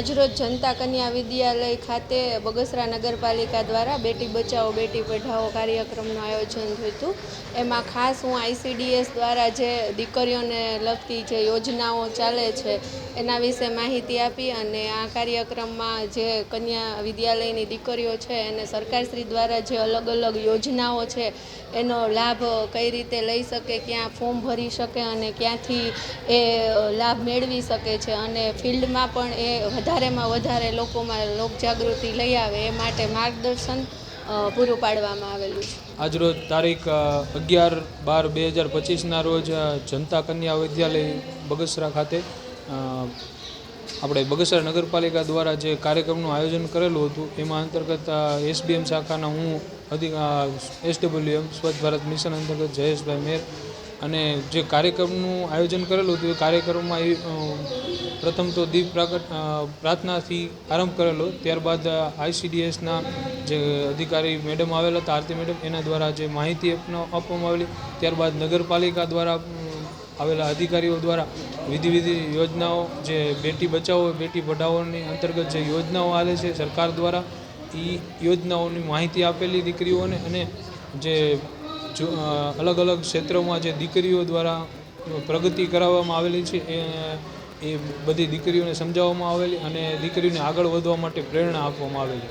આજરોજ જનતા કન્યા વિદ્યાલય ખાતે બગસરા નગરપાલિકા દ્વારા બેટી બચાવો, બેટી પઢાઓ કાર્યક્રમનું આયોજન થયું હતું. એમાં ખાસ હું આઈસીડીએસ દ્વારા જે દીકરીઓને લગતી જે યોજનાઓ ચાલે છે, એના વિશે માહિતી આપી અને આ કાર્યક્રમમાં જે કન્યા વિદ્યાલયની દીકરીઓ છે એને સરકારશ્રી દ્વારા જે અલગ અલગ યોજનાઓ છે, એનો લાભ કઈ રીતે લઈ શકે, ક્યાં ફોર્મ ભરી શકે અને ક્યાંથી એ લાભ મેળવી શકે છે અને ફિલ્ડમાં પણ એ વધારેમાં વધારે લોકોમાં લોકજાગૃતિ લઈ આવે એ માટે માર્ગદર્શન પૂરું પાડવામાં આવેલું છે. આજરોજ તારીખ અગિયાર બાર બે હજાર પચીસના રોજ જનતા કન્યા વિદ્યાલય બગસરા ખાતે આપણે બગસરા નગરપાલિકા દ્વારા જે કાર્યક્રમનું આયોજન કરેલું હતું, એમાં અંતર્ગત એસબીએમ શાખાના હું અધિક એસડબલ્યુએમ સ્વચ્છ ભારત મિશન અંતર્ગત જયેશભાઈ મેર અને જે કાર્યક્રમનું આયોજન કરેલું હતું, એ કાર્યક્રમમાં એ પ્રથમ તો દીપ પ્રાગટ પ્રાર્થનાથી આરંભ કરેલો. ત્યારબાદ આઈસીડીએસના જે અધિકારી મેડમ આવેલા હતા, આરતી મેડમ, એના દ્વારા જે માહિતી આપવામાં આવેલી ત્યારબાદ નગરપાલિકા દ્વારા આવેલા અધિકારીઓ દ્વારા વિધિ વિધિ યોજનાઓ, જે બેટી બચાવો, બેટી પઢાઓની અંતર્ગત જે યોજનાઓ આવે છે સરકાર દ્વારા એ યોજનાઓની માહિતી આપેલી દીકરીઓને અને જે જો અલગ અલગ ક્ષેત્રોમાં જે દીકરીઓ દ્વારા પ્રગતિ કરાવવામાં આવેલી છે, એ એ બધી દીકરીઓને સમજાવવામાં આવેલી અને દીકરીઓને આગળ વધવા માટે પ્રેરણા આપવામાં આવેલી.